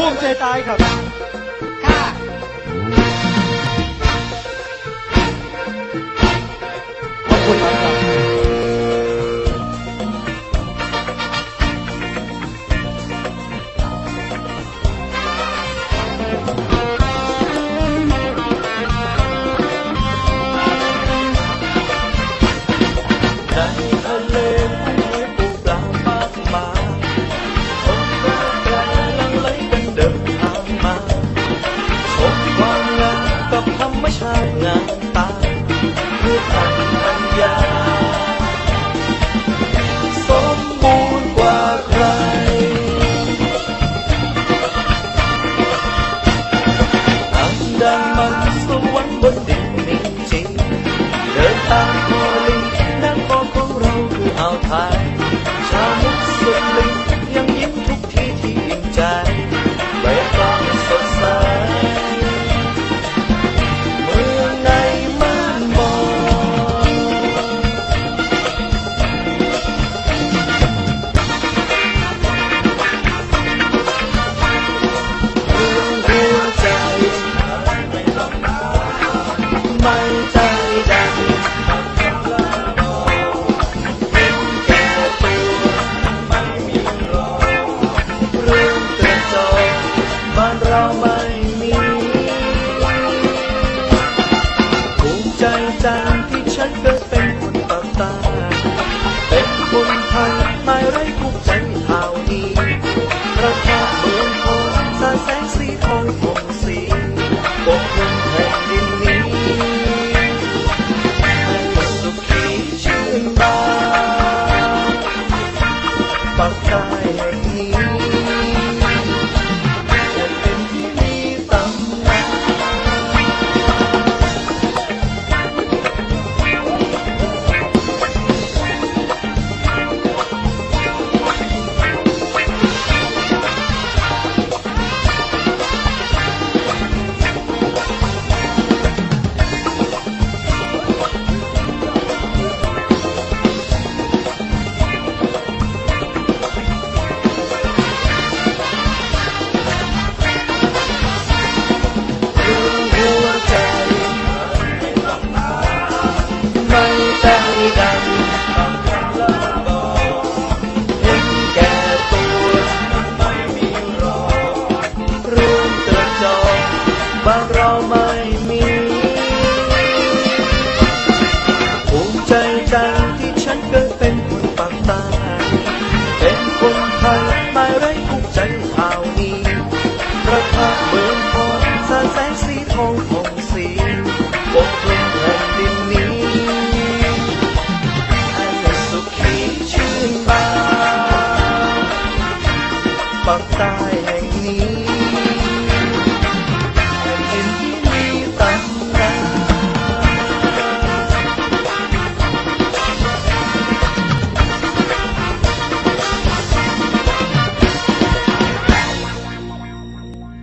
ภูมิใจตายครับ ค ชาติงามตาเพื่อพันธัญญา สมบูรณ์กว่าใคร อันดามันสวรรค์บนดินมีจริง เดินตามคอลิงนั่งคอของเราคืออ่าวไทย ชาวมุสลิมยังยิ้มทุกทีที่อิ่มใจ ไม่ใจดำเห็นแก่ตัวไม่มีหรอเรื่องกระจอกบ้านเราไม่มีภูมิใจจังที่ฉันเกิดเป็นคนปากตาเป็นคนไทยไม่ไร้ บานเราไม่มีภูมิใจจที่ฉันเกิดเป็นคนปากใต้เป็นคนไทยไม่ไร้ภูมิใจข่าวนี้ประทาเมืองทองสาแสงสีทองของสีปกคลุมแผ่นดินนี้ให้สุขีชื่นบานปักใต้